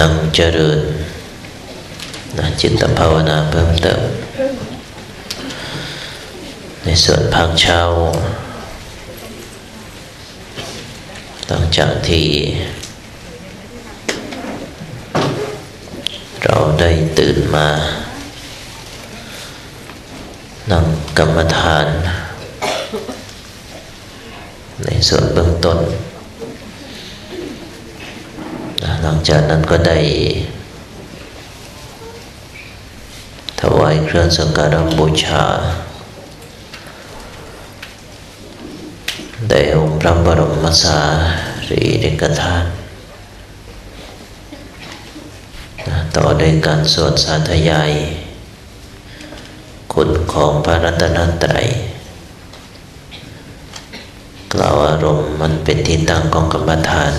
นั่งเจริญนะจิตภาวนาเพิ่มเติม ในส่วนภาคเช้า หลังจากที่เราได้ตื่นมา นั่งกรรมฐาน ในส่วนเบื้องต้น หลังจากนั้นก็ได้ถวายเครื่องสังการบูชาแด่องค์พระบรมสารีริกธาตุต่อด้วยการสวดสาธยาย คุณของพระรัตนตรัยกล่าวอารมณ์มันเป็นที่ตั้งของกรรมฐาน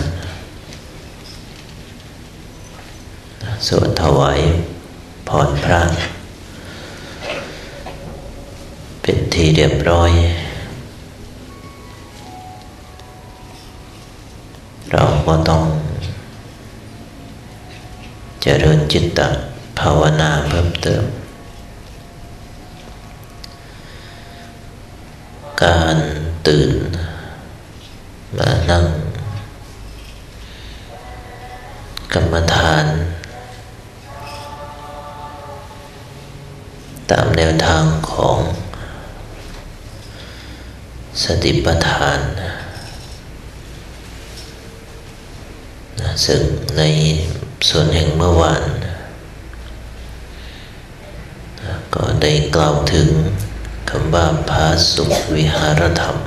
สวดถวายพรพระเป็นทีเรียบร้อย เราก็ต้อง เจริญจิตตภาวนาเพิ่มเติม การตื่น วทางของสติปัฏฐานนะซึ่งในส่วนแห่งเมื่อวานก็ได้กล่าวถึงคำว่าพาสุขวิหารธรรม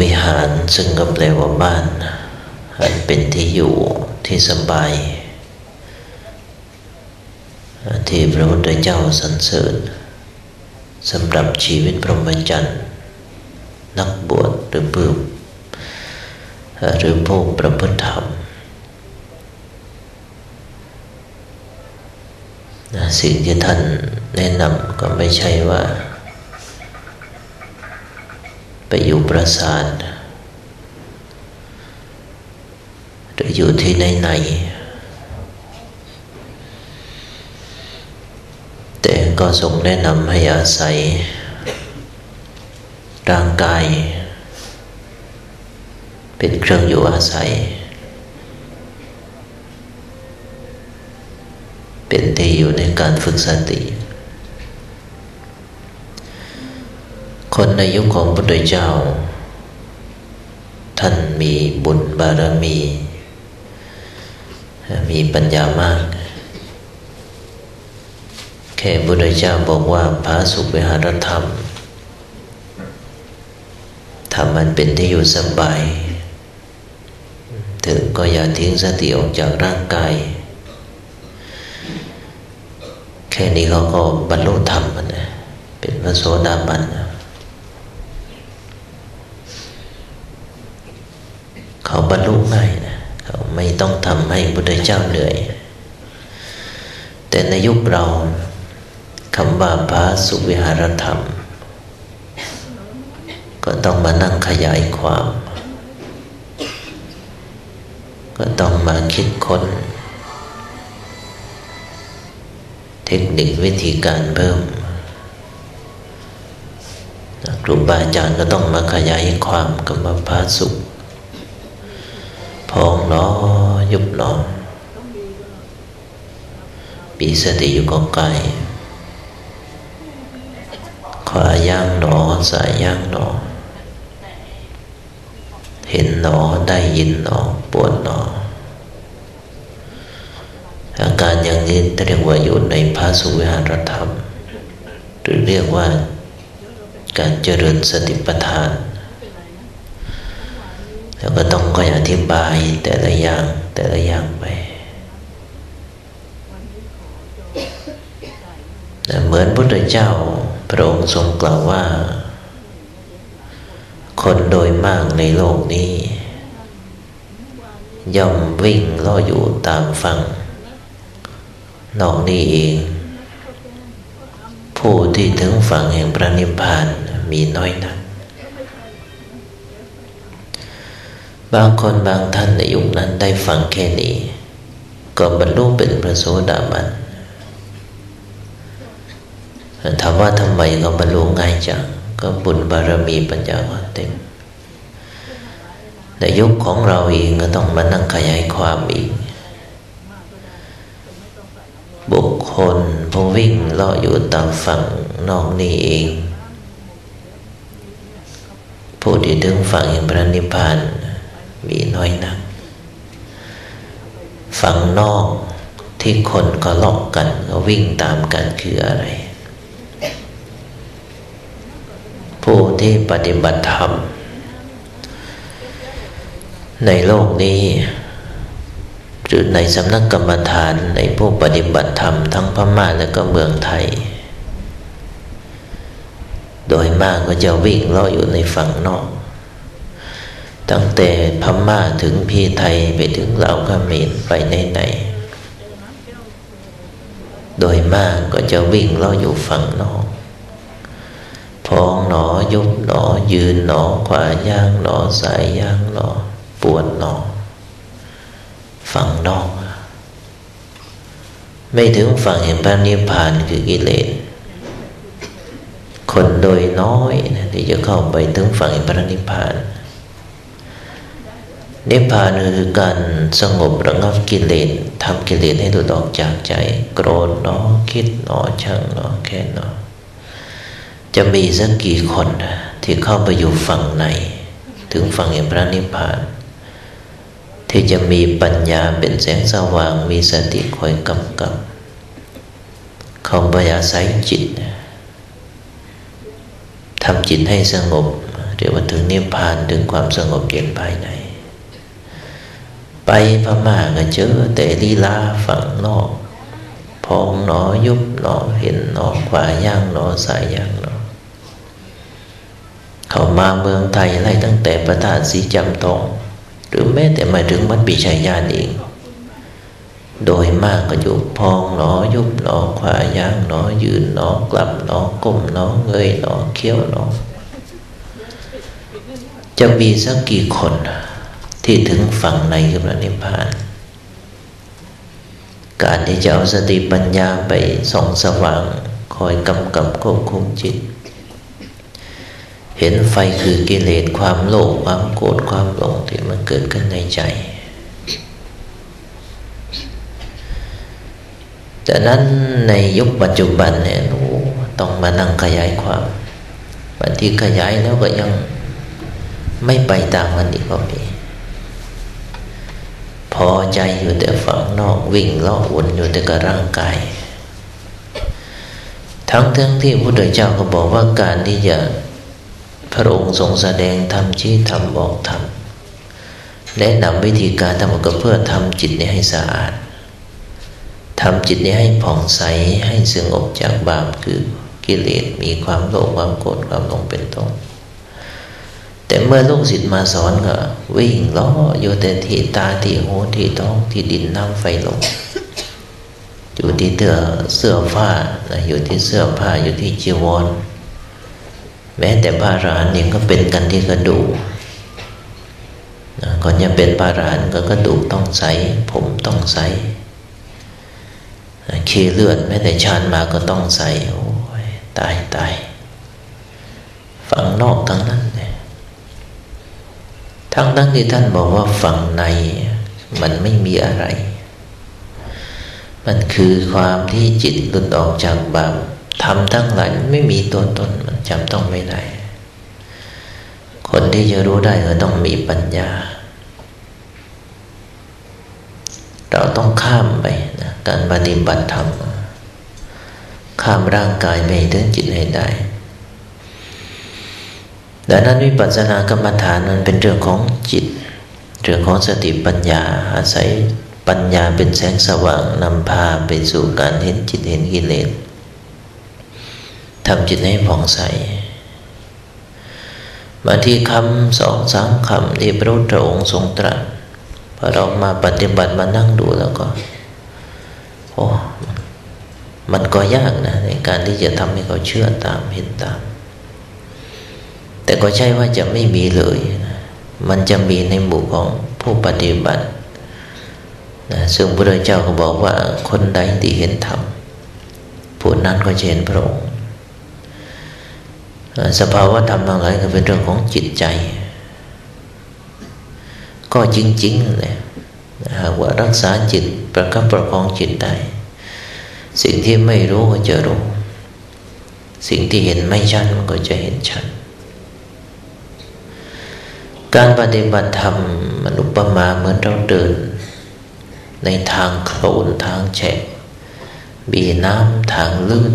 วิหารซึ่งก็แปลว่าบ้านอันเป็นที่อยู่ที่สบาย ที่พระพุทธเจ้าสรรเสริญสำหรับชีวิตพรหมจรรย์นักบวชหรือผู้หรือผู้ประพฤติธรรมสิ่งที่ท่านแนะนำก็ไม่ใช่ว่า ไปอยู่ปราสาทหรืออยู่ที่ไหนๆ แต่ก็ทรงแนะนำให้อาศัย ร่างกาย เป็นเครื่องอยู่อาศัย เป็นที่อยู่ในการฝึกสติ คนในยุคของพระพุทธเจ้า ท่านมีบุญบารมี มีปัญญามาก แค่พุทธเจ้าบอกว่าพระสุขวิหารธรรมทำมันเป็นที่อยู่สบาย ถึงก็อย่าทิ้งสติออกจากร่างกาย แค่นี้เขาก็บรรลุธรรมมันนะเป็นพระโสดาบันนะเขาบรรลุง่ายนะเขาไม่ต้องทำให้พุทธเจ้าเหนื่อย แต่ในยุคเรา คำว่าพระสุวิหารธรรม ก็ต้องมานั่งขยายความ ก็ต้องมาคิดค้น เทคนิควิธีการเพิ่มครูบาอาจารย์ก็ต้องมาขยายความกับมาพาสุขพองหนอยุบหนอปีสติอยู่กับกาย วาย่างหนอสายย่างหนอ เห็นหนอได้ยินหนอปวดหนอ อาการอย่างนี้เรียกว่าอยู่ในพระสุวิหารธรรม หรือเรียกว่าการเจริญสติปัฏฐาน แล้วก็ต้องคอยอธิบายแต่ละอย่างแต่ละอย่างไปเหมือนพุทธเจ้า ระองค์ทรงกล่าวว่า คนโดยมากในโลกนี้ ย่อมวิ่งล่ออยู่ตามฟังนอกนี้เอง ผู้ที่ถึงฝั่งแห่งพระนิพพานมีน้อยนักบบางคนบางท่านในยุคนั้นได้ฟังแค่นี้ ก็บรรลุเป็นพระโสดาบัน ถามว่าทำไมก็บรรลุง่ายจังก็บุญบารมีปัญญาเต็มในยุคของเราเองก็ต้องมานั่งขยายความอีก บุคคลผู้วิ่งเลาะอยู่ตามฝั่งนอกนี้เองผู้ที่ถึงฝั่งแห่งพระนิพพานมีน้อยนักฝั่งนอกที่คนก็ลอกกันก็วิ่งตามกันคืออะไร ผู้ที่ปฏิบัติธรรม ในโลกนี้หรือในสำนักกรรมฐานในผู้ปฏิบัติธรรมทั้งพม่าและก็เมืองไทย โดยมากก็จะวิ่งล่ออยู่ในฝั่งนอก ตั้งแต่พม่าถึงพี่ไทยไปถึงลาวเขมรไปไหนไหน โดยมากก็จะวิ่งล่ออยู่ฝั่งนอก พองหนอยุบหนอ ยืนหนอ ขวาย่างหนอ สายย่างหนอ ปวดหนอ ฝั่งนอก ไม่ถึงฝั่งแห่งพระนิพพานคือกิเลสคนโดยน้อยนะที่จะเข้าไปถึงฝั่งแห่งพระนิพพาน นิพพานคือการสงบระงับกิเลสทำกิเลสให้หลุดออกจากใจ โกรธเนาะคิดเนาะชังเนาะแค่เนาะ จะมีสักกี่คนที่เข้าไปอยู่ฝั่งไหนถึงฝั่งแห่งพระนิพพาน ที่จะมีปัญญาเป็นแสงสว่างมีสติคอยกำกับเขาไปอาศัยจิตทำจิตให้สงบเรียกว่าถึงนิพพานถึงความสงบเย็นภายใน ไปพม่าก็เจอแต่ลีลาฝั่งนอก พองหนอยุบหนอเห็นหนอขวาย่างหนอสายย่างหน เขามาเมืองไทยไล่ตั้งแต่ประธานสีจำตอง หรือแม้แต่มาถึงวัดปิชัยญาณเอง โดยมากก็ยู่พองหนอยุบหนอขวาย่างหนอยืนหนอกลับหนอก้มหนอเงยหนอเคี้ยวหนอจะมีสักกี่คนที่ถึงฝั่งในคือพระนิพพาน การที่จะเอาสติปัญญาไปส่องสว่าง คอยกำกับควบคุมจิต เห็นไฟคือกิเลสความโลภความโกรธความหลงที่มันเกิดขึ้นในใจ จากนั้นในยุคปัจจุบันเนี่ยหนูต้องมานั่งขยายความบางทีขยายแล้วก็ยังไม่ไปตามมันอีกก็มีพอใจอยู่แต่ฝั่งนอกวิ่งล่อวนอยู่แต่กับร่างกาย ทั้งทั้งที่พระพุทธเจ้าก็บอกว่าการที่จะ พระองค์ทรงแสดงธรรมชี้ธรรมบอกธรรมแนะนำวิธีการทำก็เพื่อทำจิตนี้ให้สะอาดทำจิตนี้ให้ผ่องใสให้สงบจากบาปคือกิเลสมีความโลภความโกรธความหลงเป็นต้นแต่เมื่อลูกศิษย์มาสอนก็วิ่งล้ออยู่แต่ที่ตาที่หูที่ท้องที่ดินน้ำไฟลมอยู่ที่เสื้อเสื้อผ้าอยู่ที่เสื้อผ้าอยู่ที่จีวร แม้แต่พระอรหันต์เองก็เป็นกันที่กระดูกก่อนจะเป็นพระอรหันต์ก็กระดูกต้องใส ผมต้องใสขี้เลือดแม้แต่ชานมาก็ต้องใสโอ้ยตายตายฝั่งนอกทั้งนั้นเลยทั้งทั้งที่ท่านบอกว่าฝั่งในมันไม่มีอะไร มันคือความที่จิตหลุดออกจากบาป ทำทั้งหลายไม่มีตัวตนมันจำต้องไม่ได้ คนที่จะรู้ได้ก็ต้องมีปัญญา เราต้องข้ามไปนะการปฏิบัติธรรม ข้ามร่างกายไปถึงจิตให้ได้ดังนั้นวิปัสสนากรรมฐานมันเป็นเรื่องของจิต เรื่องของสติปัญญาอาศัยปัญญาเป็นแสงสว่างนำพาไปสู่การเห็นจิตเห็นกิเลส ทำจิตให้ผ่องใสบางทีคำสองสามคำที่พระพุทธองค์ทรงตรัสพอเรามาปฏิบัติมานั่งดูแล้วก็โอ้มันก็ยากนะ ในการที่จะทำให้เขาเชื่อตามเห็นตาม แต่ก็ใช่ว่าจะไม่มีเลยนะมันจะมีในหมู่ของผู้ปฏิบัตินะซึ่งพระเจ้าก็บอกว่าคนใดที่เห็นธรรมผู้นั้นก็จะเห็นพระองค์ สภาวะธรรมทั้งหลายก็เป็นเรื่องของจิตใจ ก็จริงๆเลยหากว่ารักษาจิตประคับประคองจิตได้ สิ่งที่ไม่รู้ก็จะรู้ สิ่งที่เห็นไม่ชัดมันก็จะเห็นชัด การปฏิบัติธรรมมันอุปมาเหมือนเราเดิน ในทางโคลนทางแฉะบีน้ำทางลื่น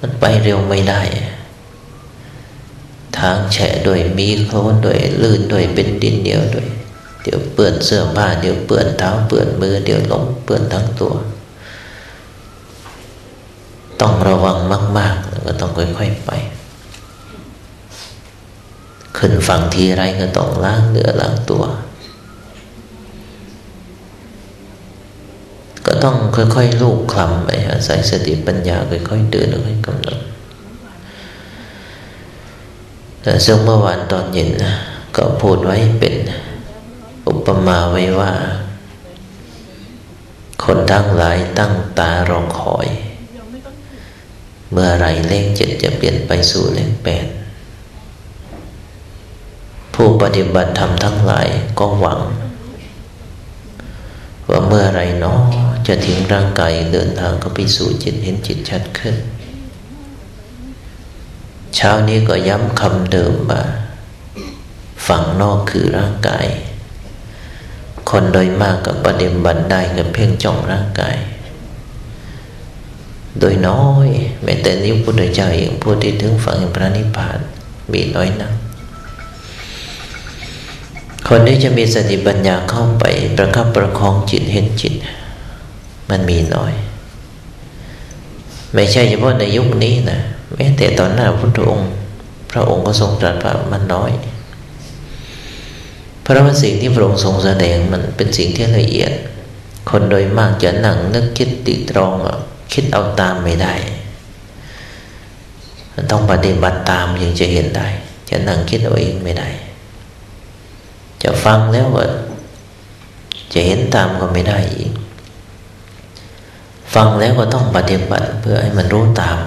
มันไปเร็วไม่ได้ ทางแฉะด้วยมีโคลนด้วยลื่นด้วยเป็นดินเดียวด้วย เดี๋ยวเปื้อนเสื้อผ้าเดี๋ยวเปื้อนเท้าเปื้อนมือเดี๋ยวล้มเปื้อนทั้งตัว ต้องระวังมากๆแล้วก็ต้องค่อยๆไป ขึ้นฝั่งทีไรก็ต้องล้างเนื้อล้างตัว ก็ต้องค่อยๆลูกคลำไปอาศัยสติปัญญาค่อยๆเดินค่อยๆกำหนดแต่ซึ่งเมื่อวานตอนเย็นก็พูดไว้เป็นอุปมาไว้ว่า คนทั้งหลายตั้งตารองคอย เมื่อไรเลขเจ็ดจะเปลี่ยนไปสู่เลขแปดผู้ปฏิบัติธรรมทั้งหลายก็หวัง ว่าเมื่อไรเนาะ จะทิ้งร่างกายเดินทางก็ไปสู่จิตเห็นจิตชัดขึ้น เช้านี้ก็ย้ำคำเดิมมาฝั่งนอกคือร่างกาย คนโดยมากกับปฏิบัติได้กับเพ่งจ้องร่างกาย โดยน้อยแม้แต่นิ้วพุทธเจ้าเองพูดที่ถึงฝั่งพระนิพพานมีน้อยนักคนที่จะมีสติปัญญาเข้าไปประคับประคองจิตเห็นจิต มันมีน้อย ไม่ใช่เฉพาะในยุคนี้นะแม้แต่ตอนหน้าพุทธองค์ พระองค์ก็ทรงตรัสว่ามันน้อย เพราะว่าสิ่งที่พระองค์ทรงแสดงมันเป็นสิ่งที่ละเอียด คนโดยมากจะนั่งนึกคิดติตรองคิดเอาตามไม่ได้ต้องปฏิบัติตามยังจะเห็นได้ จะนั่งคิดเอาเองไม่ได้ จะฟังแล้วว่าจะเห็นตามก็ไม่ได้อีก ฟังแล้วก็ต้องปฏิบัติเพื่อให้มันรู้ตาม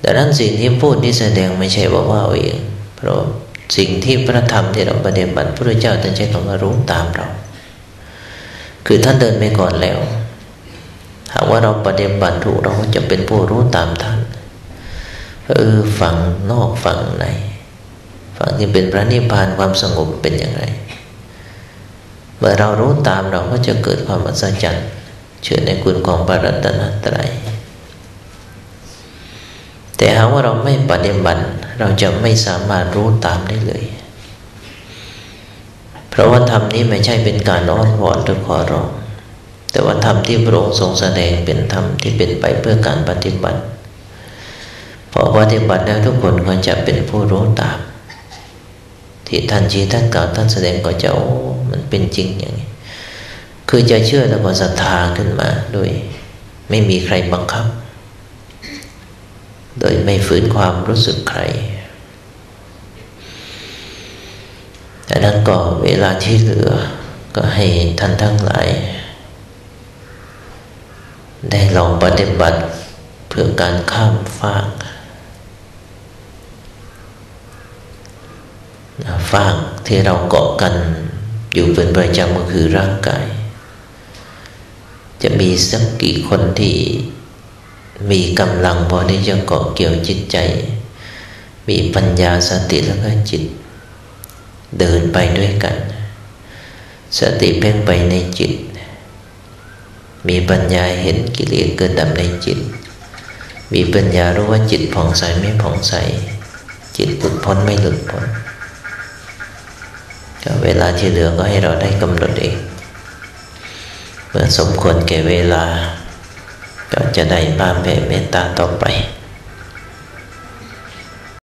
แต่นั้นสิ่งที่พูดที่แสดงไม่ใช่ว่าว่าเอง เพราะสิ่งที่พระธรรมที่เราปฏิบัติพระเจ้าท่านใช้คำว่ารู้ตามเรา คือท่านเดินไปก่อนแล้ว หากว่าเราปฏิบัติถูกเราจะเป็นผู้รู้ตามท่านเออฝั่งนอกฝั่งในฝั่งที่เป็นพระนิพพานความสงบเป็นอย่างไร เมื่อเรารู้ตามเราก็จะเกิดความอัศจรรย์เชื่อในคุณของพระรัตนตรัยแต่หากว่าเราไม่ปฏิบัติเราจะไม่สามารถรู้ตามได้เลย เพราะว่าธรรมนี้ไม่ใช่เป็นการอ้อนวอนหรือขอร้อง แต่ว่าธรรมที่พระองค์ทรงแสดงเป็นธรรมที่เป็นไปเพื่อการปฏิบัติพอปฏิบัติแล้วทุกคนก็จะเป็นผู้รู้ตาม ที่ท่านชี้ท่านกล่าวท่านแสดงก็จะมันเป็นจริงอย่างนี้ คือจะเชื่อแล้วก็ศรัทธาขึ้นมาโดยไม่มีใครบังคับ โดยไม่ฝืนความรู้สึกใครแต่นั้นก็เวลาที่เหลือก็ให้ท่านทั้งหลาย ได้ลองปฏิบัติเพื่อการข้ามฟาก ฟางที่เราเกาะกันอยู่เป็นประจำก็คือร่างกาย จะมีสักกี่คนที่มีกำลังพอที่จะเกาะเกี่ยวจิตใจ มีปัญญาสติแล้วก็จิต เดินไปด้วยกัน สติเพ่งไปในจิต มีปัญญาเห็นกิเลสเกิดดับในจิต มีปัญญารู้ว่าจิตผ่องใสไม่ผ่องใส จิตหลุดพ้นไม่หลุดพ้น เวลาที่เหลือก็ให้เราได้กำหนดเองเมื่อสมควรแก่เวลา ก็จะได้บ้าแผ่เมตตาต่อไป